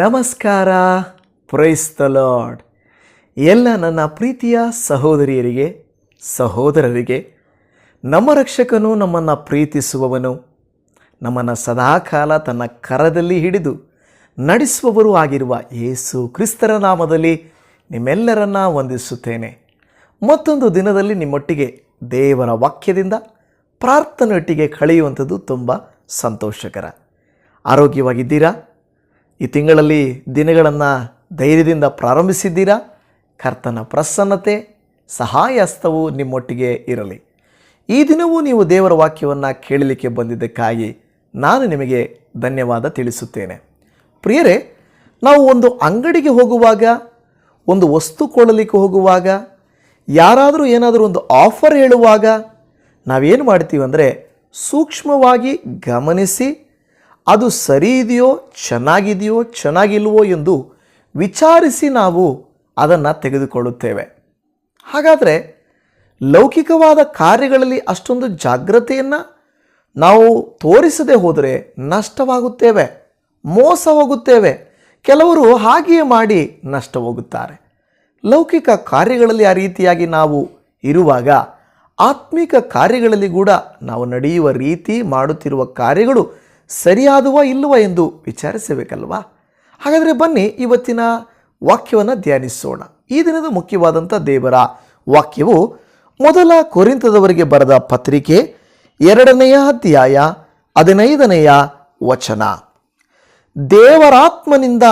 ನಮಸ್ಕಾರ. Price the lord ಎಲ್ಲ ನನ್ನ ಪ್ರೀತಿಯ ಸಹೋದರಿಯರಿಗೆ, ಸಹೋದರರಿಗೆ, ನಮ್ಮ ರಕ್ಷಕನು ನಮ್ಮನ್ನು ಪ್ರೀತಿಸುವವನು. ನಮ್ಮನ್ನು ಸದಾಕಾಲ ತನ್ನ ಕರದಲ್ಲಿ ಹಿಡಿದು ನಡೆಸುವವರು ಆಗಿರುವ ಯೇಸು ಕ್ರಿಸ್ತರ ನಾಮದಲ್ಲಿ ನಿಮ್ಮೆಲ್ಲರನ್ನ ವಂದಿಸುತ್ತೇನೆ. ಮತ್ತೊಂದು ದಿನದಲ್ಲಿ ನಿಮ್ಮೊಟ್ಟಿಗೆ ದೇವರ ವಾಕ್ಯದಿಂದ ಪ್ರಾರ್ಥನೆಯೊಟ್ಟಿಗೆ ಕಳೆಯುವಂಥದ್ದು ತುಂಬ ಸಂತೋಷಕರ. ಆರೋಗ್ಯವಾಗಿದ್ದೀರಾ? ಈ ತಿಂಗಳಲ್ಲಿ ದಿನಗಳನ್ನು ಧೈರ್ಯದಿಂದ ಪ್ರಾರಂಭಿಸಿದ್ದೀರಾ? ಕರ್ತನ ಪ್ರಸನ್ನತೆ ಸಹಾಯಸ್ತವು ನಿಮ್ಮೊಟ್ಟಿಗೆ ಇರಲಿ. ಈ ದಿನವೂ ನೀವು ದೇವರ ವಾಕ್ಯವನ್ನು ಕೇಳಲಿಕ್ಕೆ ಬಂದಿದ್ದಕ್ಕಾಗಿ ನಾನು ನಿಮಗೆ ಧನ್ಯವಾದ ತಿಳಿಸುತ್ತೇನೆ. ಪ್ರಿಯರೇ, ನಾವು ಒಂದು ಅಂಗಡಿಗೆ ಹೋಗುವಾಗ, ಒಂದು ವಸ್ತು ಕೊಳ್ಳಲಿಕ್ಕೆ ಹೋಗುವಾಗ, ಯಾರಾದರೂ ಏನಾದರೂ ಒಂದು ಆಫರ್ ಹೇಳುವಾಗ ನಾವೇನು ಮಾಡ್ತೀವಿ ಅಂದರೆ ಸೂಕ್ಷ್ಮವಾಗಿ ಗಮನಿಸಿ ಅದು ಸರಿ ಇದೆಯೋ ಚೆನ್ನಾಗಿದೆಯೋ, ಚೆನ್ನಾಗಿಲ್ವೋ ಎಂದು ವಿಚಾರಿಸಿ ನಾವು ಅದನ್ನು ತೆಗೆದುಕೊಳ್ಳುತ್ತೇವೆ. ಹಾಗಾದರೆ ಲೌಕಿಕವಾದ ಕಾರ್ಯಗಳಲ್ಲಿ ಅಷ್ಟೊಂದು ಜಾಗ್ರತೆಯನ್ನು ನಾವು ತೋರಿಸದೆ ಹೋದರೆ ನಷ್ಟವಾಗುತ್ತೇವೆ, ಮೋಸ ಹೋಗುತ್ತೇವೆ. ಕೆಲವರು ಹಾಗೆಯೇ ಮಾಡಿ ನಷ್ಟ ಹೋಗುತ್ತಾರೆ. ಲೌಕಿಕ ಕಾರ್ಯಗಳಲ್ಲಿ ಆ ರೀತಿಯಾಗಿ ನಾವು ಇರುವಾಗ ಆತ್ಮಿಕ ಕಾರ್ಯಗಳಲ್ಲಿ ಕೂಡ ನಾವು ನಡೆಯುವ ರೀತಿ ಮಾಡುತ್ತಿರುವ ಕಾರ್ಯಗಳು ಸರಿಯಾದುವ ಇಲ್ಲವ ಎಂದು ವಿಚಾರಿಸಬೇಕಲ್ವಾ? ಹಾಗಾದರೆ ಬನ್ನಿ ಇವತ್ತಿನ ವಾಕ್ಯವನ್ನು ಧ್ಯಾನಿಸೋಣ. ಈ ದಿನದ ಮುಖ್ಯವಾದಂಥ ದೇವರ ವಾಕ್ಯವು ಮೊದಲ ಕೊರಿಂತದವರಿಗೆ ಬರೆದ ಪತ್ರಿಕೆ ಎರಡನೆಯ ಅಧ್ಯಾಯ ಹದಿನೈದನೆಯ ವಚನ. ದೇವರಾತ್ಮನಿಂದ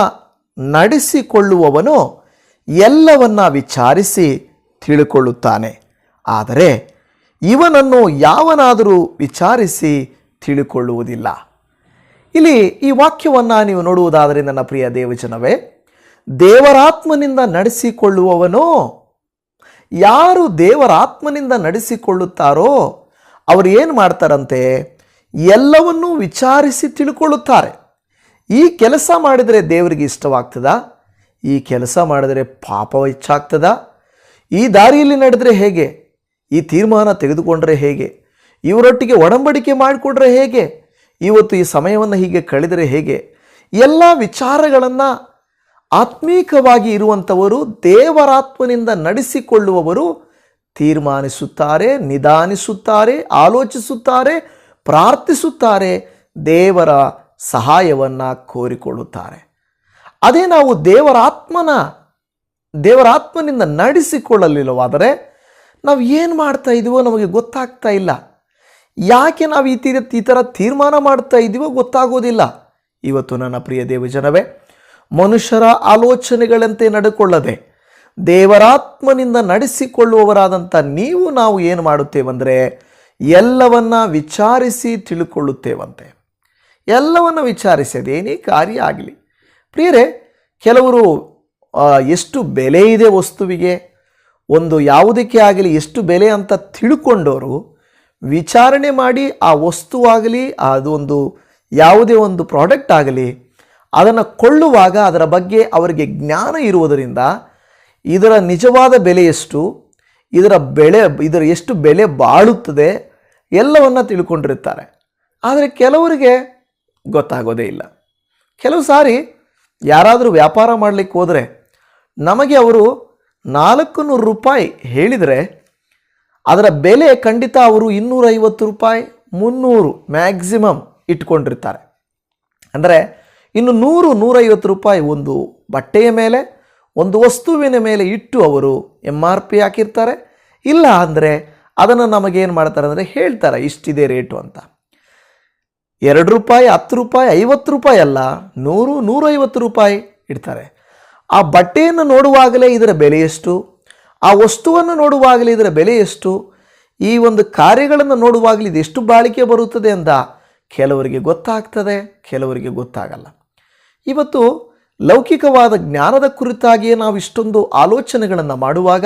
ನಡೆಸಿಕೊಳ್ಳುವವನು ಎಲ್ಲವನ್ನ ವಿಚಾರಿಸಿ ತಿಳುಕೊಳ್ಳುತ್ತಾನೆ. ಆದರೆ ಇವನನ್ನು ಯಾವನಾದರೂ ವಿಚಾರಿಸಿ ತಿಳುಕೊಳ್ಳುವುದಿಲ್ಲ. ಇಲ್ಲಿ ಈ ವಾಕ್ಯವನ್ನು ನೀವು ನೋಡುವುದಾದರೆ ನನ್ನ ಪ್ರಿಯ ದೇವಜನವೇ, ದೇವರಾತ್ಮನಿಂದ ನಡೆಸಿಕೊಳ್ಳುವವನು ಯಾರು ದೇವರಾತ್ಮನಿಂದ ನಡೆಸಿಕೊಳ್ಳುತ್ತಾರೋ ಅವರು ಏನು ಮಾಡ್ತಾರಂತೆ, ಎಲ್ಲವನ್ನೂ ವಿಚಾರಿಸಿ ತಿಳ್ಕೊಳ್ಳುತ್ತಾರೆ. ಈ ಕೆಲಸ ಮಾಡಿದರೆ ದೇವರಿಗೆ ಇಷ್ಟವಾಗ್ತದ? ಈ ಕೆಲಸ ಮಾಡಿದರೆ ಪಾಪ ಹೆಚ್ಚಾಗ್ತದ? ಈ ದಾರಿಯಲ್ಲಿ ನಡೆದರೆ ಹೇಗೆ? ಈ ತೀರ್ಮಾನ ತೆಗೆದುಕೊಂಡ್ರೆ ಹೇಗೆ? ಇವರೊಟ್ಟಿಗೆ ಒಡಂಬಡಿಕೆ ಮಾಡಿಕೊಂಡ್ರೆ ಹೇಗೆ? ಇವತ್ತು ಈ ಸಮಯವನ್ನು ಹೀಗೆ ಕಳೆದರೆ ಹೇಗೆ? ಎಲ್ಲ ವಿಚಾರಗಳನ್ನು ಆತ್ಮೀಕವಾಗಿ ಇರುವಂಥವರು, ದೇವರಾತ್ಮನಿಂದ ನಡೆಸಿಕೊಳ್ಳುವವರು ತೀರ್ಮಾನಿಸುತ್ತಾರೆ, ನಿಧಾನಿಸುತ್ತಾರೆ, ಆಲೋಚಿಸುತ್ತಾರೆ, ಪ್ರಾರ್ಥಿಸುತ್ತಾರೆ, ದೇವರ ಸಹಾಯವನ್ನು ಕೋರಿಕೊಳ್ಳುತ್ತಾರೆ. ಅದೇ ನಾವು ದೇವರಾತ್ಮನ, ದೇವರಾತ್ಮನಿಂದ ನಡೆಸಿಕೊಳ್ಳಲಿಲ್ಲವಾದರೆ ನಾವು ಏನು ಮಾಡ್ತಾ ಇದೀವೋ ನಮಗೆ ಗೊತ್ತಾಗ್ತಾ ಇಲ್ಲ. ಯಾಕೆ ನಾವು ಈ ಈ ಥರ ತೀರ್ಮಾನ ಮಾಡ್ತಾ ಇದ್ದೀವೋ ಗೊತ್ತಾಗೋದಿಲ್ಲ. ಇವತ್ತು ನನ್ನ ಪ್ರಿಯ ದೇವಜನವೇ ಮನುಷ್ಯರ ಆಲೋಚನೆಗಳಂತೆ ನಡೆಕೊಳ್ಳದೆ, ದೇವರಾತ್ಮನಿಂದ ನಡೆಸಿಕೊಳ್ಳುವವರಾದಂಥ ನೀವು ನಾವು ಏನು ಮಾಡುತ್ತೇವೆಂದರೆ, ಎಲ್ಲವನ್ನ ವಿಚಾರಿಸಿ ತಿಳ್ಕೊಳ್ಳುತ್ತೇವಂತೆ. ಎಲ್ಲವನ್ನು ವಿಚಾರಿಸಿ ಅದೇನೇ ಕಾರ್ಯ ಆಗಲಿ. ಪ್ರಿಯರೇ, ಕೆಲವರು ಎಷ್ಟು ಬೆಲೆ ಇದೆ ವಸ್ತುವಿಗೆ, ಒಂದು ಯಾವುದಕ್ಕೆ ಆಗಲಿ, ಎಷ್ಟು ಬೆಲೆ ಅಂತ ತಿಳ್ಕೊಂಡವರು ವಿಚಾರಣೆ ಮಾಡಿ ಆ ವಸ್ತುವಾಗಲಿ ಅದು ಒಂದು ಯಾವುದೇ ಒಂದು ಪ್ರಾಡಕ್ಟ್ ಆಗಲಿ, ಅದನ್ನು ಕೊಳ್ಳುವಾಗ ಅದರ ಬಗ್ಗೆ ಅವರಿಗೆ ಜ್ಞಾನ ಇರುವುದರಿಂದ ಇದರ ನಿಜವಾದ ಬೆಲೆ ಎಷ್ಟು, ಇದರ ಬೆಳೆ, ಇದರ ಎಷ್ಟು ಬೆಲೆ ಬಾಳುತ್ತದೆ ಎಲ್ಲವನ್ನು ತಿಳ್ಕೊಂಡಿರ್ತಾರೆ. ಆದರೆ ಕೆಲವರಿಗೆ ಗೊತ್ತಾಗೋದೇ ಇಲ್ಲ. ಕೆಲವು ಸಾರಿ ಯಾರಾದರೂ ವ್ಯಾಪಾರ ಮಾಡಲಿಕ್ಕೆ ಹೋದರೆ ನಮಗೆ ಅವರು ನಾಲ್ಕು ನೂರು ರೂಪಾಯಿ ಹೇಳಿದರೆ ಅದರ ಬೆಲೆ ಖಂಡಿತ ಅವರು ಇನ್ನೂರೈವತ್ತು ರೂಪಾಯಿ ಮುನ್ನೂರು ಮ್ಯಾಕ್ಸಿಮಮ್ ಇಟ್ಕೊಂಡಿರ್ತಾರೆ. ಅಂದರೆ ಇನ್ನು ನೂರು, ನೂರೈವತ್ತು ರೂಪಾಯಿ ಒಂದು ಬಟ್ಟೆಯ ಮೇಲೆ, ಒಂದು ವಸ್ತುವಿನ ಮೇಲೆ ಇಟ್ಟು ಅವರು ಎಂ ಆರ್ ಪಿ ಹಾಕಿರ್ತಾರೆ. ಇಲ್ಲ ಅಂದರೆ ಅದನ್ನು ನಮಗೇನು ಮಾಡ್ತಾರೆ ಅಂದರೆ ಹೇಳ್ತಾರೆ, ಇಷ್ಟಿದೆ ರೇಟು ಅಂತ. ಎರಡು ರೂಪಾಯಿ, ಹತ್ತು ರೂಪಾಯಿ, ಐವತ್ತು ರೂಪಾಯಿ ಅಲ್ಲ, ನೂರು, ನೂರೈವತ್ತು ರೂಪಾಯಿ ಇಡ್ತಾರೆ. ಆ ಬಟ್ಟೆಯನ್ನು ನೋಡುವಾಗಲೇ ಇದರ ಬೆಲೆ ಎಷ್ಟು? ಆ ವಸ್ತುವನ್ನು ನೋಡುವಾಗಲೇ ಇದರ ಬೆಲೆ ಎಷ್ಟು? ಈ ಒಂದು ಕಾರ್ಯಗಳನ್ನು ನೋಡುವಾಗಲೇ ಇದೆಷ್ಟು ಬಾಳಿಕೆ ಬರುತ್ತದೆ ಅಂತ ಕೆಲವರಿಗೆ ಗೊತ್ತಾಗ್ತದೆ, ಕೆಲವರಿಗೆ ಗೊತ್ತಾಗಲ್ಲ. ಇವತ್ತು ಲೌಕಿಕವಾದ ಜ್ಞಾನದ ಕುರಿತಾಗಿಯೇ ನಾವು ಇಷ್ಟೊಂದು ಆಲೋಚನೆಗಳನ್ನು ಮಾಡುವಾಗ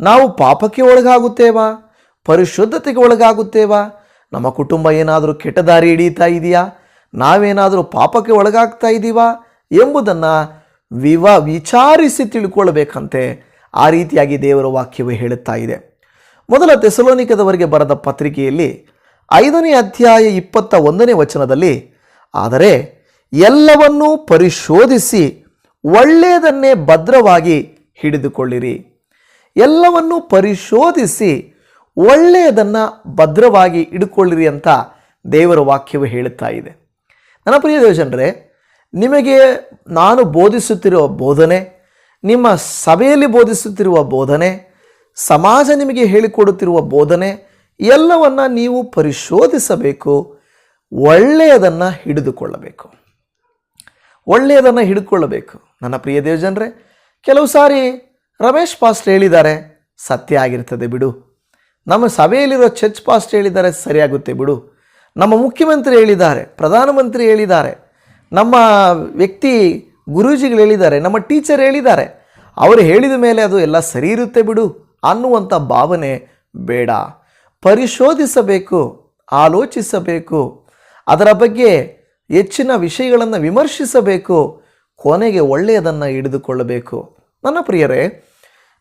ನಾವು ಪಾಪಕ್ಕೆ ಒಳಗಾಗುತ್ತೇವಾ? ಪರಿಶುದ್ಧತೆಗೆ ಒಳಗಾಗುತ್ತೇವಾ? ನಮ್ಮ ಕುಟುಂಬ ಏನಾದರೂ ಕೆಟ್ಟ ದಾರಿ ಇದೆಯಾ? ನಾವೇನಾದರೂ ಪಾಪಕ್ಕೆ ಒಳಗಾಗ್ತಾ ಇದ್ದೀವಾ ಎಂಬುದನ್ನು ವಿವ ವಿಚಾರಿಸಿ ತಿಳ್ಕೊಳ್ಬೇಕಂತೆ ಆ ರೀತಿಯಾಗಿ ದೇವರ ವಾಕ್ಯವೇ ಹೇಳುತ್ತಾ ಇದೆ. ಮೊದಲ ತೆಸಲೋನಿಕದವರಿಗೆ ಬರೆದ ಪತ್ರಿಕೆಯಲ್ಲಿ ಐದನೇ ಅಧ್ಯಾಯ ಇಪ್ಪತ್ತ ಒಂದನೇ ವಚನದಲ್ಲಿ, ಆದರೆ ಎಲ್ಲವನ್ನೂ ಪರಿಶೋಧಿಸಿ ಒಳ್ಳೆಯದನ್ನೇ ಭದ್ರವಾಗಿ ಹಿಡಿದುಕೊಳ್ಳಿರಿ. ಎಲ್ಲವನ್ನೂ ಪರಿಶೋಧಿಸಿ ಒಳ್ಳೆಯದನ್ನು ಭದ್ರವಾಗಿ ಇಡುಕೊಳ್ಳಿರಿ ಅಂತ ದೇವರ ವಾಕ್ಯವು ಹೇಳುತ್ತಾ ಇದೆ. ನನ್ನ ಪ್ರಿಯ ದೇವಜನರೇ, ನಿಮಗೆ ನಾನು ಬೋಧಿಸುತ್ತಿರುವ ಬೋಧನೆ ನಿಮ್ಮ ಸಭೆಯಲ್ಲಿ ಬೋಧಿಸುತ್ತಿರುವ ಬೋಧನೆ, ಸಮಾಜ ನಿಮಗೆ ಹೇಳಿಕೊಡುತ್ತಿರುವ ಬೋಧನೆ, ಎಲ್ಲವನ್ನು ನೀವು ಪರಿಶೋಧಿಸಬೇಕು, ಒಳ್ಳೆಯದನ್ನು ಹಿಡಿದುಕೊಳ್ಳಬೇಕು. ಒಳ್ಳೆಯದನ್ನು ಹಿಡಿದುಕೊಳ್ಳಬೇಕು. ನನ್ನ ಪ್ರಿಯ ದೇವಜನರೇ, ಕೆಲವು ಸಾರಿ ರಮೇಶ್ ಪಾಸ್ಟ್ ಹೇಳಿದ್ದಾರೆ, ಸತ್ಯ ಆಗಿರ್ತದೆ ಬಿಡು. ನಮ್ಮ ಸಭೆಯಲ್ಲಿರೋ ಚರ್ಚ್ ಪಾಸ್ಟ್ ಹೇಳಿದ್ದಾರೆ, ಸರಿಯಾಗುತ್ತೆ ಬಿಡು. ನಮ್ಮ ಮುಖ್ಯಮಂತ್ರಿ ಹೇಳಿದ್ದಾರೆ, ಪ್ರಧಾನಮಂತ್ರಿ ಹೇಳಿದ್ದಾರೆ. ನಮ್ಮ ವ್ಯಕ್ತಿ ಗುರೂಜಿಗಳು ಹೇಳಿದ್ದಾರೆ, ನಮ್ಮ ಟೀಚರ್ ಹೇಳಿದ್ದಾರೆ. ಅವರು ಹೇಳಿದ ಮೇಲೆ ಅದು ಎಲ್ಲ ಸರಿ ಇರುತ್ತೆ ಬಿಡು ಅನ್ನುವಂಥ ಭಾವನೆ ಬೇಡ. ಪರಿಶೋಧಿಸಬೇಕು, ಆಲೋಚಿಸಬೇಕು. ಅದರ ಬಗ್ಗೆ ಹೆಚ್ಚಿನ ವಿಷಯಗಳನ್ನು ವಿಮರ್ಶಿಸಬೇಕು. ಕೊನೆಗೆ ಒಳ್ಳೆಯದನ್ನು ಹಿಡಿದುಕೊಳ್ಳಬೇಕು. ನನ್ನ ಪ್ರಿಯರೇ,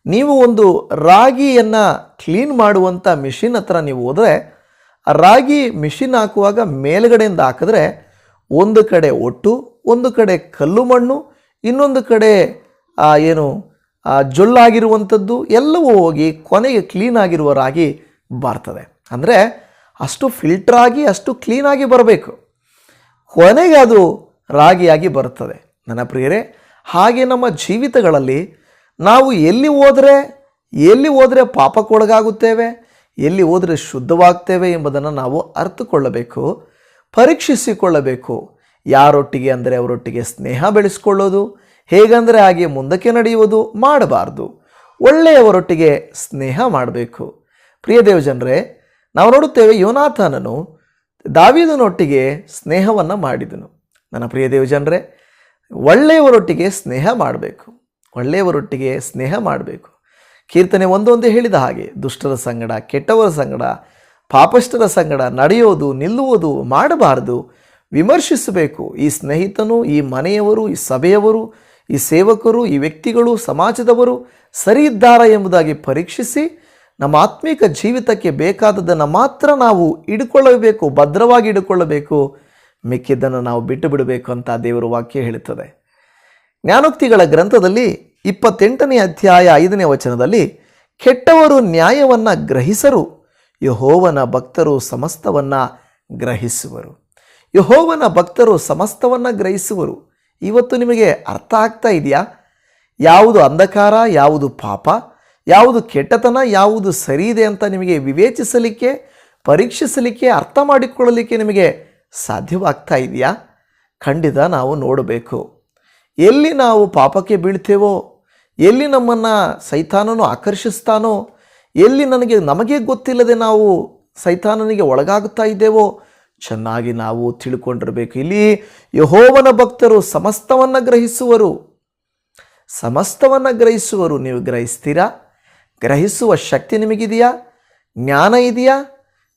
ನೀವು ಒಂದು ರಾಗಿಯನ್ನು ಕ್ಲೀನ್ ಮಾಡುವಂಥ ಮಿಷಿನ್ ಹತ್ರ ನೀವು ಹೋದರೆ, ರಾಗಿ ಮಿಷಿನ್ ಹಾಕುವಾಗ ಮೇಲುಗಡೆಯಿಂದ ಹಾಕಿದ್ರೆ ಒಂದು ಕಡೆ ಒಟ್ಟು ಒಂದು ಕಡೆ ಕಲ್ಲು ಮಣ್ಣು, ಇನ್ನೊಂದು ಕಡೆ ಏನು ಜೊಲ್ಲಾಗಿರುವಂಥದ್ದು ಎಲ್ಲವೂ ಹೋಗಿ ಕೊನೆಗೆ ಕ್ಲೀನ್ ಆಗಿರುವ ರಾಗಿ ಬರ್ತದೆ. ಅಂದರೆ ಅಷ್ಟು ಫಿಲ್ಟರ್ ಆಗಿ, ಅಷ್ಟು ಕ್ಲೀನಾಗಿ ಬರಬೇಕು. ಕೊನೆಗೆ ಅದು ರಾಗಿಯಾಗಿ ಬರುತ್ತದೆ ನನ್ನ ಪ್ರಿಯರೇ ಹಾಗೆ ನಮ್ಮ ಜೀವಿತಗಳಲ್ಲಿ ನಾವು ಎಲ್ಲಿ ಹೋದರೆ ಎಲ್ಲಿ ಹೋದರೆ ಪಾಪಕ್ಕೊಳಗಾಗುತ್ತೇವೆ ಎಲ್ಲಿ ಹೋದರೆ ಶುದ್ಧವಾಗ್ತೇವೆ ಎಂಬುದನ್ನು ನಾವು ಅರ್ಥಕೊಳ್ಳಬೇಕು ಪರೀಕ್ಷಿಸಿಕೊಳ್ಳಬೇಕು. ಯಾರೊಟ್ಟಿಗೆ ಅಂದರೆ ಅವರೊಟ್ಟಿಗೆ ಸ್ನೇಹ ಬೆಳೆಸ್ಕೊಳ್ಳೋದು, ಹೇಗಂದರೆ ಹಾಗೆ ಮುಂದಕ್ಕೆ ನಡೆಯುವುದು ಮಾಡಬಾರ್ದು. ಒಳ್ಳೆಯವರೊಟ್ಟಿಗೆ ಸ್ನೇಹ ಮಾಡಬೇಕು. ಪ್ರಿಯ ದೇವಜನರೇ, ನಾವು ನೋಡುತ್ತೇವೆ ಯೋನಾಥನನು ದಾವಿದನೊಟ್ಟಿಗೆ ಸ್ನೇಹವನ್ನು ಮಾಡಿದನು. ನನ್ನ ಪ್ರಿಯ ದೇವಜನರೇ, ಒಳ್ಳೆಯವರೊಟ್ಟಿಗೆ ಸ್ನೇಹ ಮಾಡಬೇಕು. ಒಳ್ಳೆಯವರೊಟ್ಟಿಗೆ ಸ್ನೇಹ ಮಾಡಬೇಕು. ಕೀರ್ತನೆ ಒಂದೊಂದೇ ಹೇಳಿದ ಹಾಗೆ, ದುಷ್ಟರ ಸಂಗಡ, ಕೆಟ್ಟವರ ಸಂಗಡ, ಪಾಪಷ್ಟರ ಸಂಗಡ ನಡೆಯೋದು, ನಿಲ್ಲುವುದು ಮಾಡಬಾರದು. ವಿಮರ್ಶಿಸಬೇಕು. ಈ ಸ್ನೇಹಿತನು, ಈ ಮನೆಯವರು, ಈ ಸಭೆಯವರು, ಈ ಸೇವಕರು, ಈ ವ್ಯಕ್ತಿಗಳು, ಸಮಾಜದವರು ಸರಿ ಇದ್ದಾರಾ ಎಂಬುದಾಗಿ ಪರೀಕ್ಷಿಸಿ ನಮ್ಮ ಆತ್ಮಿಕ ಜೀವಿತಕ್ಕೆ ಬೇಕಾದದನ್ನು ಮಾತ್ರ ನಾವು ಇಡ್ಕೊಳ್ಳಬೇಕು ಭದ್ರವಾಗಿ ಇಡ್ಕೊಳ್ಳಬೇಕು ಮಿಕ್ಕಿದ್ದನ್ನು ನಾವು ಬಿಟ್ಟು ಬಿಡಬೇಕು ಅಂತ ದೇವರ ವಾಕ್ಯ ಹೇಳುತ್ತದೆ. ಜ್ಞಾನೋಕ್ತಿಗಳ ಗ್ರಂಥದಲ್ಲಿ ಇಪ್ಪತ್ತೆಂಟನೇ ಅಧ್ಯಾಯ ಐದನೇ ವಚನದಲ್ಲಿ, ಕೆಟ್ಟವರು ನ್ಯಾಯವನ್ನು ಗ್ರಹಿಸರು, ಯಹೋವನ ಭಕ್ತರು ಸಮಸ್ತವನ್ನು ಗ್ರಹಿಸುವರು. ಯಹೋವನ ಭಕ್ತರು ಸಮಸ್ತವನ್ನು ಗ್ರಹಿಸುವರು. ಇವತ್ತು ನಿಮಗೆ ಅರ್ಥ ಆಗ್ತಾ ಇದೆಯಾ? ಯಾವುದು ಅಂಧಕಾರ, ಯಾವುದು ಪಾಪ, ಯಾವುದು ಕೆಟ್ಟತನ, ಯಾವುದು ಸರಿ ಇದೆ ಅಂತ ನಿಮಗೆ ವಿವೇಚಿಸಲಿಕ್ಕೆ, ಪರೀಕ್ಷಿಸಲಿಕ್ಕೆ, ಅರ್ಥ ಮಾಡಿಕೊಳ್ಳಲಿಕ್ಕೆ ನಿಮಗೆ ಸಾಧ್ಯವಾಗ್ತಾ ಇದೆಯಾ? ಖಂಡಿತ ನಾವು ನೋಡಬೇಕು. ಎಲ್ಲಿ ನಾವು ಪಾಪಕ್ಕೆ ಬೀಳ್ತೇವೋ, ಎಲ್ಲಿ ನಮ್ಮನ್ನು ಸೈತಾನನು ಆಕರ್ಷಿಸ್ತಾನೋ, ಎಲ್ಲಿ ನನಗೆ ನಮಗೆ ಗೊತ್ತಿಲ್ಲದೆ ನಾವು ಸೈತಾನನಿಗೆ ಒಳಗಾಗುತ್ತಾ ಇದ್ದೇವೋ ಚೆನ್ನಾಗಿ ನಾವು ತಿಳ್ಕೊಂಡಿರಬೇಕು. ಇಲ್ಲಿ ಯಹೋವನ ಭಕ್ತರು ಸಮಸ್ತವನ್ನು ಗ್ರಹಿಸುವರು. ಸಮಸ್ತವನ್ನು ಗ್ರಹಿಸುವರು. ನೀವು ಗ್ರಹಿಸ್ತೀರಾ? ಗ್ರಹಿಸುವ ಶಕ್ತಿ ನಿಮಗಿದೆಯಾ? ಜ್ಞಾನ ಇದೆಯಾ?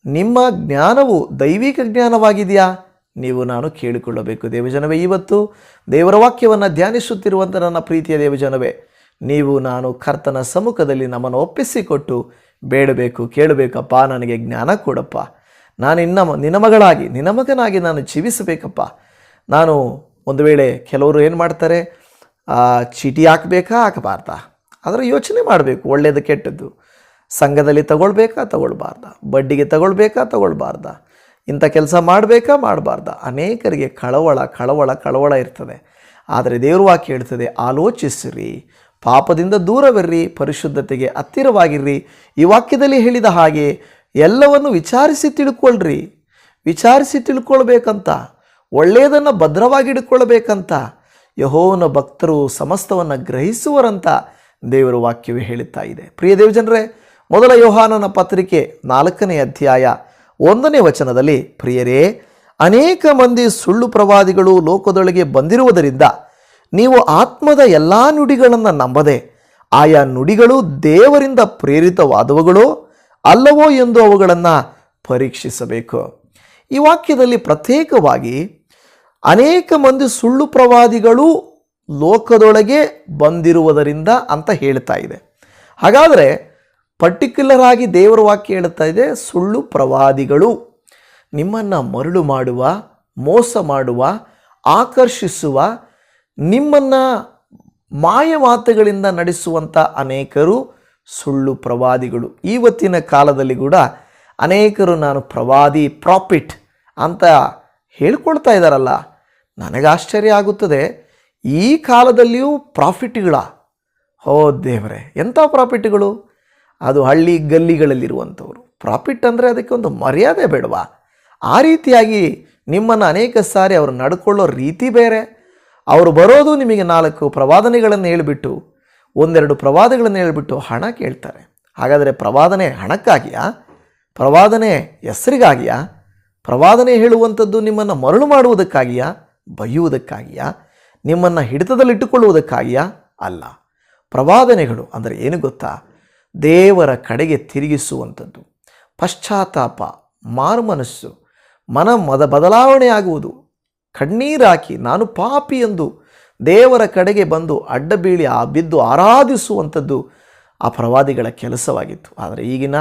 ನಿಮ್ಮ ಜ್ಞಾನವು ದೈವಿಕ ಜ್ಞಾನವಾಗಿದೆಯಾ? ನೀವು ನಾನು ಕೇಳಿಕೊಳ್ಳಬೇಕು. ದೇವಜನವೇ, ಇವತ್ತು ದೇವರ ವಾಕ್ಯವನ್ನು ಧ್ಯಾನಿಸುತ್ತಿರುವಂಥ ನನ್ನ ಪ್ರೀತಿಯ ದೇವಜನವೇ, ನೀವು ನಾನು ಕರ್ತನ ಸಮ್ಮುಖದಲ್ಲಿ ನಮ್ಮನ್ನು ಒಪ್ಪಿಸಿಕೊಟ್ಟು ಬೇಡಬೇಕು, ಕೇಳಬೇಕಪ್ಪ, ನನಗೆ ಜ್ಞಾನ ಕೊಡಪ್ಪ. ನಾನು ಇನ್ನ ನಿನಮಗಳಾಗಿ ಮಗಳಾಗಿ ನಾನು ಜೀವಿಸಬೇಕಪ್ಪ. ನಾನು ಒಂದು ವೇಳೆ ಕೆಲವರು ಏನು ಮಾಡ್ತಾರೆ? ಚೀಟಿ ಹಾಕಬೇಕಾ, ಹಾಕಬಾರ್ದಾ? ಅದರ ಯೋಚನೆ ಮಾಡಬೇಕು ಒಳ್ಳೆಯದು ಕೆಟ್ಟದ್ದು. ಸಂಘದಲ್ಲಿ ತಗೊಳ್ಬೇಕಾ, ತಗೊಳ್ಬಾರ್ದ? ಬಡ್ಡಿಗೆ ತಗೊಳ್ಬೇಕಾ, ತಗೊಳ್ಬಾರ್ದ? ಇಂಥ ಕೆಲಸ ಮಾಡಬೇಕಾ, ಮಾಡಬಾರ್ದ? ಅನೇಕರಿಗೆ ಕಳವಳ ಕಳವಳ ಕಳವಳ ಇರ್ತದೆ. ಆದರೆ ದೇವರು ವಾಕ್ಯ ಹೇಳ್ತದೆ, ಆಲೋಚಿಸಿರಿ, ಪಾಪದಿಂದ ದೂರವಿರ್ರಿ, ಪರಿಶುದ್ಧತೆಗೆ ಹತ್ತಿರವಾಗಿರ್ರಿ. ಈ ವಾಕ್ಯದಲ್ಲಿ ಹೇಳಿದ ಹಾಗೆ ಎಲ್ಲವನ್ನು ವಿಚಾರಿಸಿ ತಿಳ್ಕೊಳ್ರಿ. ವಿಚಾರಿಸಿ ತಿಳ್ಕೊಳ್ಬೇಕಂತ, ಒಳ್ಳೆಯದನ್ನು ಭದ್ರವಾಗಿ ಇಟ್ಕೊಳ್ಬೇಕಂತ ಯಹೋವನ ಭಕ್ತರು ಸಮಸ್ತವನ್ನು ಗ್ರಹಿಸುವರಂತ ದೇವರ ವಾಕ್ಯವೇ ಹೇಳುತ್ತಾ ಇದೆ. ಪ್ರಿಯ ದೇವಜನರೇ, ಮೊದಲ ಯೋಹಾನನ ಪತ್ರಿಕೆ ನಾಲ್ಕನೇ ಅಧ್ಯಾಯ ಒಂದನೇ ವಚನದಲ್ಲಿ, ಪ್ರಿಯರೇ, ಅನೇಕ ಮಂದಿ ಸುಳ್ಳು ಪ್ರವಾದಿಗಳು ಲೋಕದೊಳಗೆ ಬಂದಿರುವುದರಿಂದ ನೀವು ಆತ್ಮದ ಎಲ್ಲ ನುಡಿಗಳನ್ನು ನಂಬದೆ, ಆಯಾ ನುಡಿಗಳು ದೇವರಿಂದ ಪ್ರೇರಿತವಾದವುಗಳೋ ಅಲ್ಲವೋ ಎಂದು ಅವುಗಳನ್ನು ಪರೀಕ್ಷಿಸಬೇಕು. ಈ ವಾಕ್ಯದಲ್ಲಿ ಪ್ರತ್ಯೇಕವಾಗಿ ಅನೇಕ ಮಂದಿ ಸುಳ್ಳು ಪ್ರವಾದಿಗಳು ಲೋಕದೊಳಗೆ ಬಂದಿರುವುದರಿಂದ ಅಂತ ಹೇಳ್ತಾ ಇದೆ. ಹಾಗಾದರೆ ಪರ್ಟಿಕ್ಯುಲರ್ ಆಗಿ ದೇವರ ವಾಕ್ಯ ಹೇಳ್ತಾ ಇದೆ, ಸುಳ್ಳು ಪ್ರವಾದಿಗಳು ನಿಮ್ಮನ್ನು ಮರಳು ಮಾಡುವ, ಮೋಸ ಮಾಡುವ, ಆಕರ್ಷಿಸುವ, ನಿಮ್ಮನ್ನು ಮಾಯಮಾತುಗಳಿಂದ ನಡೆಸುವಂಥ ಅನೇಕರು ಸುಳ್ಳು ಪ್ರವಾದಿಗಳು. ಇವತ್ತಿನ ಕಾಲದಲ್ಲಿ ಕೂಡ ಅನೇಕರು ನಾನು ಪ್ರವಾದಿ, ಪ್ರಾಫಿಟ್ ಅಂತ ಹೇಳ್ಕೊಳ್ತಾ ಇದ್ದಾರಲ್ಲ. ನನಗೆ ಆಶ್ಚರ್ಯ ಆಗುತ್ತದೆ. ಈ ಕಾಲದಲ್ಲಿಯೂ ಪ್ರಾಫಿಟ್ಗಳ, ಹೋ ದೇವರೇ, ಎಂಥ ಪ್ರಾಫಿಟ್ಗಳು? ಅದು ಹಳ್ಳಿ ಗಲ್ಲಿಗಳಲ್ಲಿರುವಂಥವ್ರು. ಪ್ರಾಫಿಟ್ ಅಂದರೆ ಅದಕ್ಕೆ ಒಂದು ಮರ್ಯಾದೆ ಬೇಡವಾ? ಆ ರೀತಿಯಾಗಿ ನಿಮ್ಮನ್ನು ಅನೇಕ ಸಾರಿ ಅವರು ನಡ್ಕೊಳ್ಳೋ ರೀತಿ ಬೇರೆ. ಅವರು ಬರೋದು ನಿಮಗೆ ನಾಲ್ಕು ಪ್ರವಾದನೆಗಳನ್ನು ಹೇಳಿಬಿಟ್ಟು ಒಂದೆರಡು ಪ್ರವಾದಗಳನ್ನು ಹೇಳಿಬಿಟ್ಟು ಹಣ ಕೇಳ್ತಾರೆ. ಹಾಗಾದರೆ ಪ್ರವಾದನೆ ಹಣಕ್ಕಾಗಿಯಾ? ಪ್ರವಾದನೆ ಹೆಸರಿಗಾಗಿಯಾ? ಪ್ರವಾದನೆ ಹೇಳುವಂಥದ್ದು ನಿಮ್ಮನ್ನು ಮರಳು ಮಾಡುವುದಕ್ಕಾಗಿಯಾ? ಬೈಯುವುದಕ್ಕಾಗಿಯಾ ನಿಮ್ಮನ್ನು ಹಿಡಿತದಲ್ಲಿಟ್ಟುಕೊಳ್ಳುವುದಕ್ಕಾಗಿಯಾ? ಅಲ್ಲ. ಪ್ರವಾದನೆಗಳು ಅಂದರೆ ಏನು ಗೊತ್ತಾ? ದೇವರ ಕಡೆಗೆ ತಿರುಗಿಸುವಂಥದ್ದು. ಪಶ್ಚಾತ್ತಾಪ, ಮಾರುಮನಸ್ಸು ಮನ ಮದ ಬದಲಾವಣೆ ಆಗುವುದು ಕಣ್ಣೀರಾಕಿ, ನಾನು ಪಾಪಿ ಎಂದು ದೇವರ ಕಡೆಗೆ ಬಂದು ಅಡ್ಡ ಬೀಳಿ ಆ ಬಿದ್ದು ಆರಾಧಿಸುವಂಥದ್ದು ಆ ಪ್ರವಾದಿಗಳ ಕೆಲಸವಾಗಿತ್ತು. ಆದರೆ ಈಗಿನ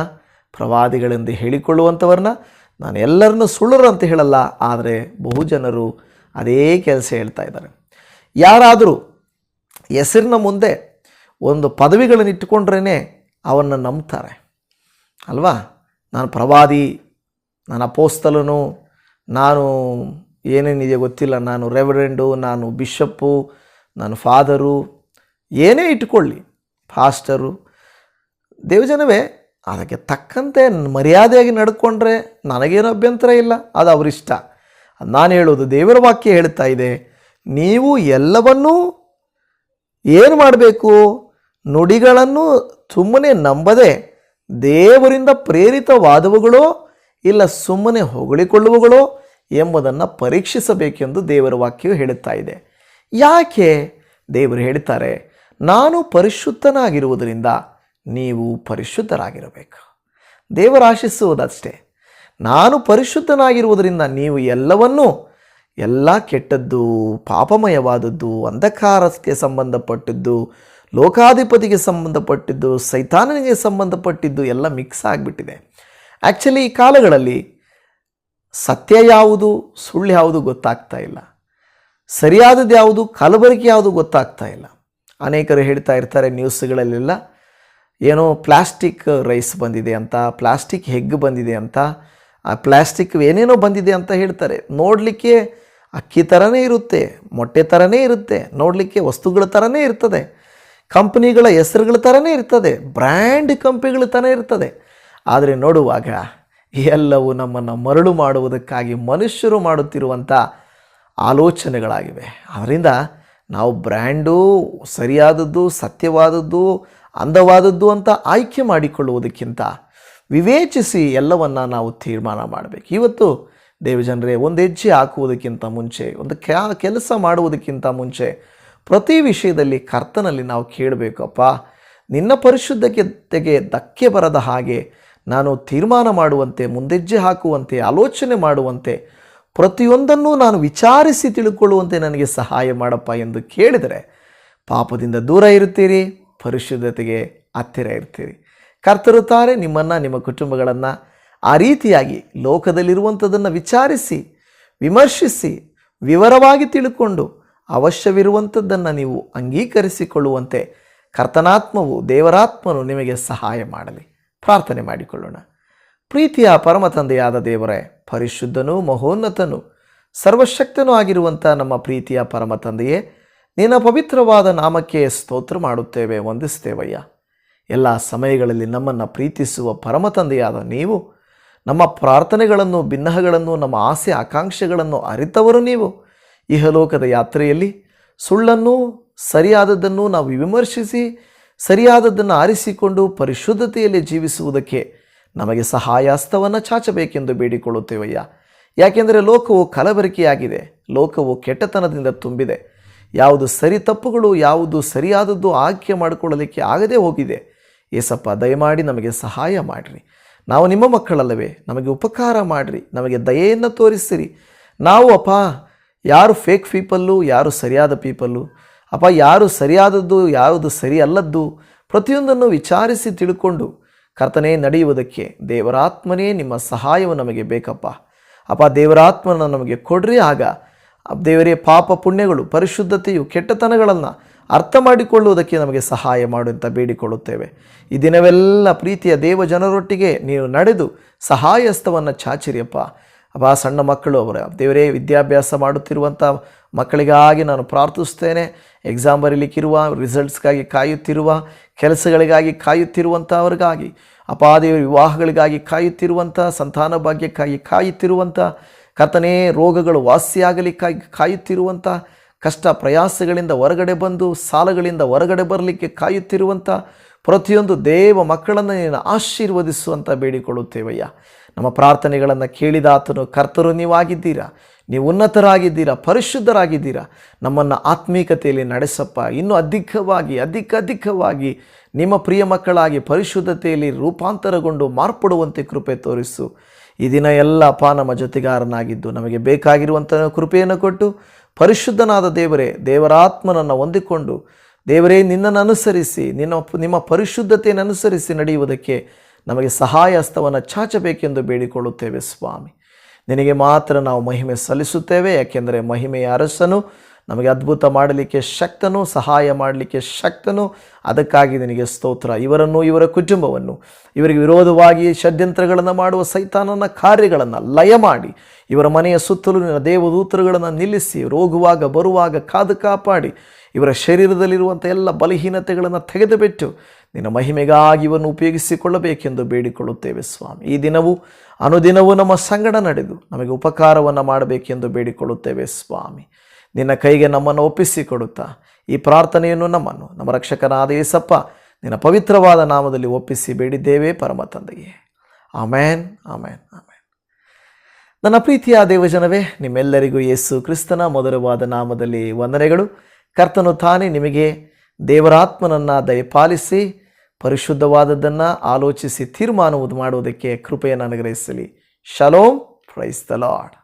ಪ್ರವಾದಿಗಳೆಂದು ಹೇಳಿಕೊಳ್ಳುವಂಥವ್ರನ್ನ ನಾನು ಎಲ್ಲರನ್ನೂ ಸುಳ್ಳರು ಅಂತ ಹೇಳಲ್ಲ, ಆದರೆ ಬಹುಜನರು ಅದೇ ಕೆಲಸ ಹೇಳ್ತಾ ಇದ್ದಾರೆ. ಯಾರಾದರೂ ಹೆಸರಿನ ಮುಂದೆ ಒಂದು ಪದವಿಗಳನ್ನು ಇಟ್ಟುಕೊಂಡ್ರೇ ಅವನ್ನು ನಂಬ್ತಾರೆ. ಅಲ್ವಾ? ನಾನು ಪ್ರವಾದಿ, ನಾನು ಅಪೋಸ್ತಲನು, ನಾನು ಏನೇನಿದೆ ಗೊತ್ತಿಲ್ಲ. ನಾನು ರೆವರೆಂಡು, ನಾನು ಬಿಷಪ್ಪು, ನಾನು ಫಾದರು, ಏನೇ ಇಟ್ಕೊಳ್ಳಿ. ಫಾಸ್ಟರು ದೇವಜನವೇ, ಅದಕ್ಕೆ ತಕ್ಕಂತೆ ಮರ್ಯಾದೆಯಾಗಿ ನಡ್ಕೊಂಡ್ರೆ ನನಗೇನು ಅಭ್ಯಂತರ ಇಲ್ಲ. ಅದು ಅವರಿಷ್ಟ. ನಾನು ಹೇಳೋದು ದೇವರ ವಾಕ್ಯ ಹೇಳ್ತಾ ಇದೆ. ನೀವು ಎಲ್ಲವನ್ನೂ ಏನು ಮಾಡಬೇಕು? ನುಡಿಗಳನ್ನು ಸುಮ್ಮನೆ ನಂಬದೆ ದೇವರಿಂದ ಪ್ರೇರಿತವಾದವುಗಳೋ ಇಲ್ಲ ಸುಮ್ಮನೆ ಹೊಗಳಿಕೊಳ್ಳುವಗಳೋ ಎಂಬುದನ್ನು ಪರೀಕ್ಷಿಸಬೇಕೆಂದು ದೇವರ ವಾಕ್ಯವು ಹೇಳುತ್ತಾ ಇದೆ. ಯಾಕೆ? ದೇವರು ಹೇಳ್ತಾರೆ ನಾನು ಪರಿಶುದ್ಧನಾಗಿರುವುದರಿಂದ ನೀವು ಪರಿಶುದ್ಧರಾಗಿರಬೇಕು. ದೇವರು ಆಶಿಸುವುದಷ್ಟೇ, ನಾನು ಪರಿಶುದ್ಧನಾಗಿರುವುದರಿಂದ ನೀವು ಎಲ್ಲವನ್ನೂ, ಎಲ್ಲ ಕೆಟ್ಟದ್ದು, ಪಾಪಮಯವಾದದ್ದು, ಅಂಧಕಾರಕ್ಕೆ ಸಂಬಂಧಪಟ್ಟದ್ದು, ಲೋಕಾಧಿಪತಿಗೆ ಸಂಬಂಧಪಟ್ಟಿದ್ದು, ಸೈತಾನನಿಗೆ ಸಂಬಂಧಪಟ್ಟಿದ್ದು ಎಲ್ಲ ಮಿಕ್ಸ್ ಆಗಿಬಿಟ್ಟಿದೆ. ಆ್ಯಕ್ಚುಲಿ ಈ ಕಾಲಗಳಲ್ಲಿ ಸತ್ಯ ಯಾವುದು, ಸುಳ್ಳು ಯಾವುದು ಗೊತ್ತಾಗ್ತಾ ಇಲ್ಲ. ಸರಿಯಾದದ್ದು ಯಾವುದು, ಕಲಬೆರಕೆ ಯಾವುದು ಗೊತ್ತಾಗ್ತಾ ಇಲ್ಲ. ಅನೇಕರು ಹೇಳ್ತಾ ಇರ್ತಾರೆ ನ್ಯೂಸ್ಗಳಲ್ಲೆಲ್ಲ, ಏನೋ ಪ್ಲಾಸ್ಟಿಕ್ ರೈಸ್ ಬಂದಿದೆ ಅಂತ, ಪ್ಲಾಸ್ಟಿಕ್ ಹೆಗ್ ಬಂದಿದೆ ಅಂತ, ಆ ಪ್ಲಾಸ್ಟಿಕ್ ಏನೇನೋ ಬಂದಿದೆ ಅಂತ ಹೇಳ್ತಾರೆ. ನೋಡಲಿಕ್ಕೆ ಅಕ್ಕಿ ಥರನೇ ಇರುತ್ತೆ, ಮೊಟ್ಟೆ ಥರನೇ ಇರುತ್ತೆ, ನೋಡಲಿಕ್ಕೆ ವಸ್ತುಗಳ ಥರನೇ ಇರ್ತದೆ, ಕಂಪ್ನಿಗಳ ಹೆಸರುಗಳ ಥರನೇ ಇರ್ತದೆ, ಬ್ರ್ಯಾಂಡ್ ಕಂಪ್ನಿಗಳ ಥರ ಇರ್ತದೆ. ಆದರೆ ನೋಡುವಾಗ ಎಲ್ಲವೂ ನಮ್ಮನ್ನು ಮರಳು ಮಾಡುವುದಕ್ಕಾಗಿ ಮನುಷ್ಯರು ಮಾಡುತ್ತಿರುವಂಥ ಆಲೋಚನೆಗಳಾಗಿವೆ. ಅದರಿಂದ ನಾವು ಬ್ರ್ಯಾಂಡು, ಸರಿಯಾದದ್ದು, ಸತ್ಯವಾದದ್ದು, ಅಂದವಾದದ್ದು ಅಂತ ಆಯ್ಕೆ ಮಾಡಿಕೊಳ್ಳುವುದಕ್ಕಿಂತ ವಿವೇಚಿಸಿ ಎಲ್ಲವನ್ನು ನಾವು ತೀರ್ಮಾನ ಮಾಡಬೇಕು. ಇವತ್ತು ದೇವಜನರೇ ಒಂದು ಹೆಜ್ಜೆ ಹಾಕುವುದಕ್ಕಿಂತ ಮುಂಚೆ, ಒಂದು ಕೆಲಸ ಮಾಡುವುದಕ್ಕಿಂತ ಮುಂಚೆ ಪ್ರತಿ ವಿಷಯದಲ್ಲಿ ಕರ್ತನಲ್ಲಿ ನಾವು ಕೇಳಬೇಕಪ್ಪ ನಿನ್ನ ಪರಿಶುದ್ಧಕ್ಕೆ ತೆಗೆ, ಧಕ್ಕೆ ಬರದ ಹಾಗೆ ನಾನು ತೀರ್ಮಾನ ಮಾಡುವಂತೆ, ಮುಂದೆಜ್ಜೆ ಹಾಕುವಂತೆ, ಆಲೋಚನೆ ಮಾಡುವಂತೆ, ಪ್ರತಿಯೊಂದನ್ನು ನಾನು ವಿಚಾರಿಸಿ ತಿಳ್ಕೊಳ್ಳುವಂತೆ ನನಗೆ ಸಹಾಯ ಮಾಡಪ್ಪ ಎಂದು ಕೇಳಿದರೆ ಪಾಪದಿಂದ ದೂರ ಇರುತ್ತೀರಿ, ಪರಿಶುದ್ಧತೆಗೆ ಹತ್ತಿರ ಇರ್ತೀರಿ ಕರ್ತರುತ್ತಾರೆ ನಿಮ್ಮನ್ನು, ನಿಮ್ಮ ಕುಟುಂಬಗಳನ್ನು ಆ ರೀತಿಯಾಗಿ ಲೋಕದಲ್ಲಿರುವಂಥದ್ದನ್ನು ವಿಚಾರಿಸಿ, ವಿಮರ್ಶಿಸಿ, ವಿವರವಾಗಿ ತಿಳ್ಕೊಂಡು ಅವಶ್ಯವಿರುವಂಥದ್ದನ್ನು ನೀವು ಅಂಗೀಕರಿಸಿಕೊಳ್ಳುವಂತೆ ಕರ್ತನಾತ್ಮವು ದೇವರಾತ್ಮನು ನಿಮಗೆ ಸಹಾಯ ಮಾಡಲಿ. ಪ್ರಾರ್ಥನೆ ಮಾಡಿಕೊಳ್ಳೋಣ. ಪ್ರೀತಿಯ ಪರಮ ತಂದೆಯಾದ ದೇವರೇ, ಪರಿಶುದ್ಧನೂ ಮಹೋನ್ನತನು, ಸರ್ವಶಕ್ತನೂ ಆಗಿರುವಂಥ ನಮ್ಮ ಪ್ರೀತಿಯ ಪರಮ ತಂದೆಯೇ ನಿನ್ನ ಪವಿತ್ರವಾದ ನಾಮಕ್ಕೆ ಸ್ತೋತ್ರ ಮಾಡುತ್ತೇವೆ, ವಂದಿಸ್ತೇವಯ್ಯ. ಎಲ್ಲ ಸಮಯಗಳಲ್ಲಿ ನಮ್ಮನ್ನು ಪ್ರೀತಿಸುವ ಪರಮ ತಂದೆಯಾದ ನೀವು, ನಮ್ಮ ಪ್ರಾರ್ಥನೆಗಳನ್ನು ಭಿನ್ನಹಗಳನ್ನು ನಮ್ಮ ಆಸೆ, ಆಕಾಂಕ್ಷೆಗಳನ್ನು ಅರಿತವರು ನೀವು. ಇಹಲೋಕದ ಯಾತ್ರೆಯಲ್ಲಿ ಸುಳ್ಳನ್ನು ಸರಿಯಾದದ್ದನ್ನು ನಾವು ವಿಮರ್ಶಿಸಿ ಸರಿಯಾದದ್ದನ್ನು ಆರಿಸಿಕೊಂಡು ಪರಿಶುದ್ಧತೆಯಲ್ಲಿ ಜೀವಿಸುವುದಕ್ಕೆ ನಮಗೆ ಸಹಾಯಾಸ್ತವನ್ನು ಚಾಚಬೇಕೆಂದು ಬೇಡಿಕೊಳ್ಳುತ್ತೇವಯ್ಯ. ಯಾಕೆಂದರೆ ಲೋಕವು ಕಲಬೆರಕೆಯಾಗಿದೆ, ಲೋಕವು ಕೆಟ್ಟತನದಿಂದ ತುಂಬಿದೆ. ಯಾವುದು ಸರಿ ತಪ್ಪುಗಳು, ಯಾವುದು ಸರಿಯಾದದ್ದು ಆಯ್ಕೆ ಮಾಡಿಕೊಳ್ಳಲಿಕ್ಕೆ ಆಗದೇ ಹೋಗಿದೆ. ಏಸಪ್ಪ, ದಯಮಾಡಿ ನಮಗೆ ಸಹಾಯ ಮಾಡಿರಿ. ನಾವು ನಿಮ್ಮ ಮಕ್ಕಳಲ್ಲವೇ, ನಮಗೆ ಉಪಕಾರ ಮಾಡಿರಿ, ನಮಗೆ ದಯೆಯನ್ನು ತೋರಿಸಿರಿ. ನಾವು ಅಪ್ಪ ಯಾರು ಫೇಕ್ ಪೀಪಲ್ಲು ಯಾರು ಸರಿಯಾದ ಪೀಪಲ್ಲು ಅಪ್ಪ, ಯಾರು ಸರಿಯಾದದ್ದು ಯಾವುದು ಸರಿಯಲ್ಲದ್ದು ಪ್ರತಿಯೊಂದನ್ನು ವಿಚಾರಿಸಿ ತಿಳ್ಕೊಂಡು ಕರ್ತನೇ ನಡೆಯುವುದಕ್ಕೆ ದೇವರಾತ್ಮನೇ ನಿಮ್ಮ ಸಹಾಯವು ನಮಗೆ ಬೇಕಪ್ಪ. ಅಪ್ಪ, ದೇವರಾತ್ಮನ ನಮಗೆ ಕೊಡ್ರಿ. ಆಗ ದೇವರೇ, ಪಾಪ ಪುಣ್ಯಗಳು, ಪರಿಶುದ್ಧತೆಯು ಕೆಟ್ಟತನಗಳನ್ನು ಅರ್ಥ ಮಾಡಿಕೊಳ್ಳುವುದಕ್ಕೆ ನಮಗೆ ಸಹಾಯ ಮಾಡು ಅಂತ ಬೇಡಿಕೊಳ್ಳುತ್ತೇವೆ. ಈ ದಿನವೆಲ್ಲ ಪ್ರೀತಿಯ ದೇವ ಜನರೊಟ್ಟಿಗೆ ನೀವು ನಡೆದು ಸಹಾಯಸ್ತವನ್ನು ಚಾಚಿರಿಯಪ್ಪ ಅಪ್ಪ ಸಣ್ಣ ಮಕ್ಕಳು ಅವರ. ದೇವರೇ, ವಿದ್ಯಾಭ್ಯಾಸ ಮಾಡುತ್ತಿರುವಂಥ ಮಕ್ಕಳಿಗಾಗಿ ನಾನು ಪ್ರಾರ್ಥಿಸ್ತೇನೆ ಎಕ್ಸಾಮ್ ಬರೀಲಿಕ್ಕಿರುವ, ರಿಸಲ್ಟ್ಸ್ಗಾಗಿ ಕಾಯುತ್ತಿರುವ, ಕೆಲಸಗಳಿಗಾಗಿ ಕಾಯುತ್ತಿರುವಂಥವ್ರಿಗಾಗಿ ಅಪಾದೇವ ವಿವಾಹಗಳಿಗಾಗಿ ಕಾಯುತ್ತಿರುವಂಥ, ಸಂತಾನ ಭಾಗ್ಯಕ್ಕಾಗಿ ಕಾಯುತ್ತಿರುವಂಥ ಕತನೇ ರೋಗಗಳು ವಾಸಿಯಾಗಲಿಕ್ಕಾಗಿ ಕಾಯುತ್ತಿರುವಂಥ, ಕಷ್ಟ ಪ್ರಯಾಸಗಳಿಂದ ಹೊರಗಡೆ ಬಂದು, ಸಾಲಗಳಿಂದ ಹೊರಗಡೆ ಬರಲಿಕ್ಕೆ ಕಾಯುತ್ತಿರುವಂಥ ಪ್ರತಿಯೊಂದು ದೇವ ಮಕ್ಕಳನ್ನು ನೀನು ಆಶೀರ್ವದಿಸುವಂಥ ಬೇಡಿಕೊಳ್ಳುತ್ತೇವಯ್ಯ. ನಮ್ಮ ಪ್ರಾರ್ಥನೆಗಳನ್ನು ಕೇಳಿದಾತನು, ಕರ್ತರು ನೀವಾಗಿದ್ದೀರಾ? ನೀವು ಉನ್ನತರಾಗಿದ್ದೀರಾ? ಪರಿಶುದ್ಧರಾಗಿದ್ದೀರಾ? ನಮ್ಮನ್ನು ಆತ್ಮೀಕತೆಯಲ್ಲಿ ನಡೆಸಪ್ಪ. ಇನ್ನೂ ಅಧಿಕವಾಗಿ, ಅಧಿಕ ಅಧಿಕವಾಗಿ ನಿಮ್ಮ ಪ್ರಿಯ ಮಕ್ಕಳಾಗಿ ಪರಿಶುದ್ಧತೆಯಲ್ಲಿ ರೂಪಾಂತರಗೊಂಡು ಮಾರ್ಪಡುವಂತೆ ಕೃಪೆ ತೋರಿಸು. ಈ ದಿನ ಎಲ್ಲ ಅಪ್ಪ ನಮ್ಮ ಜೊತೆಗಾರನಾಗಿದ್ದು, ನಮಗೆ ಬೇಕಾಗಿರುವಂಥ ಕೃಪೆಯನ್ನು ಕೊಟ್ಟು ಪರಿಶುದ್ಧನಾದ ದೇವರೇ, ದೇವರಾತ್ಮನನ್ನು ಹೊಂದಿಕೊಂಡು ದೇವರೇ ನಿನ್ನನ್ನು ಅನುಸರಿಸಿ, ನಿನ್ನ, ನಿಮ್ಮ ಪರಿಶುದ್ಧತೆಯನ್ನು ಅನುಸರಿಸಿ ನಡೆಯುವುದಕ್ಕೆ ನಮಗೆ ಸಹಾಯ ಹಸ್ತವನ್ನು ಚಾಚಬೇಕೆಂದು ಬೇಡಿಕೊಳ್ಳುತ್ತೇವೆ ಸ್ವಾಮಿ. ನಿನಗೆ ಮಾತ್ರ ನಾವು ಮಹಿಮೆ ಸಲ್ಲಿಸುತ್ತೇವೆ, ಯಾಕೆಂದರೆ ಮಹಿಮೆಯ ಅರಸನು ನಮಗೆ ಅದ್ಭುತ ಮಾಡಲಿಕ್ಕೆ ಶಕ್ತನು, ಸಹಾಯ ಮಾಡಲಿಕ್ಕೆ ಶಕ್ತನು. ಅದಕ್ಕಾಗಿ ನಿನಗೆ ಸ್ತೋತ್ರ. ಇವರನ್ನು, ಇವರ ಕುಟುಂಬವನ್ನು, ಇವರಿಗೆ ವಿರೋಧವಾಗಿ ಷಡ್ಯಂತ್ರಗಳನ್ನು ಮಾಡುವ ಸೈತಾನನ ಕಾರ್ಯಗಳನ್ನು ಲಯ ಮಾಡಿ, ಇವರ ಮನೆಯ ಸುತ್ತಲೂ ದೇವದೂತರುಗಳನ್ನು ನಿಲ್ಲಿಸಿ, ರೋಗುವಾಗ, ಬರುವಾಗ ಕಾದು ಕಾಪಾಡಿ ಇವರ ಶರೀರದಲ್ಲಿರುವಂಥ ಎಲ್ಲ ಬಲಹೀನತೆಗಳನ್ನು ತೆಗೆದುಬಿಟ್ಟು ನಿನ್ನ ಮಹಿಮೆಗಾಗಿ ಇವನ್ನು ಉಪಯೋಗಿಸಿಕೊಳ್ಳಬೇಕೆಂದು ಬೇಡಿಕೊಳ್ಳುತ್ತೇವೆ ಸ್ವಾಮಿ. ಈ ದಿನವೂ ಅನುದಿನವೂ ನಮ್ಮ ಸಂಗಡ ನಡೆದು ನಮಗೆ ಉಪಕಾರವನ್ನು ಮಾಡಬೇಕೆಂದು ಬೇಡಿಕೊಳ್ಳುತ್ತೇವೆ ಸ್ವಾಮಿ. ನಿನ್ನ ಕೈಗೆ ನಮ್ಮನ್ನು ಒಪ್ಪಿಸಿಕೊಡುತ್ತಾ ಈ ಪ್ರಾರ್ಥನೆಯನ್ನು ನಮ್ಮನ್ನು, ನಮ್ಮ ರಕ್ಷಕನಾದ ಏಸಪ್ಪ, ನಿನ್ನ ಪವಿತ್ರವಾದ ನಾಮದಲ್ಲಿ ಒಪ್ಪಿಸಿ ಬೇಡಿದ್ದೇವೆ ಪರಮ ತಂದೆಗೆ ಆಮೇನ್ ಆಮೇನ್ ಆಮೇನ್. ನನ್ನ ಪ್ರೀತಿಯ ದೇವಜನವೇ, ನಿಮ್ಮೆಲ್ಲರಿಗೂ ಯೇಸು ಕ್ರಿಸ್ತನ ಮಧುರವಾದ ನಾಮದಲ್ಲಿ ವಂದನೆಗಳು. ಕರ್ತನು ತಾನೇ ನಿಮಗೆ ದೇವರಾತ್ಮನನ್ನು ದಯಪಾಲಿಸಿ ಪರಿಶುದ್ಧವಾದದ್ದನ್ನು ಆಲೋಚಿಸಿ ತೀರ್ಮಾನವುದು ಮಾಡುವುದಕ್ಕೆ ಕೃಪೆಯನ್ನು ಅನುಗ್ರಹಿಸಲಿ. Shalom, praise the Lord.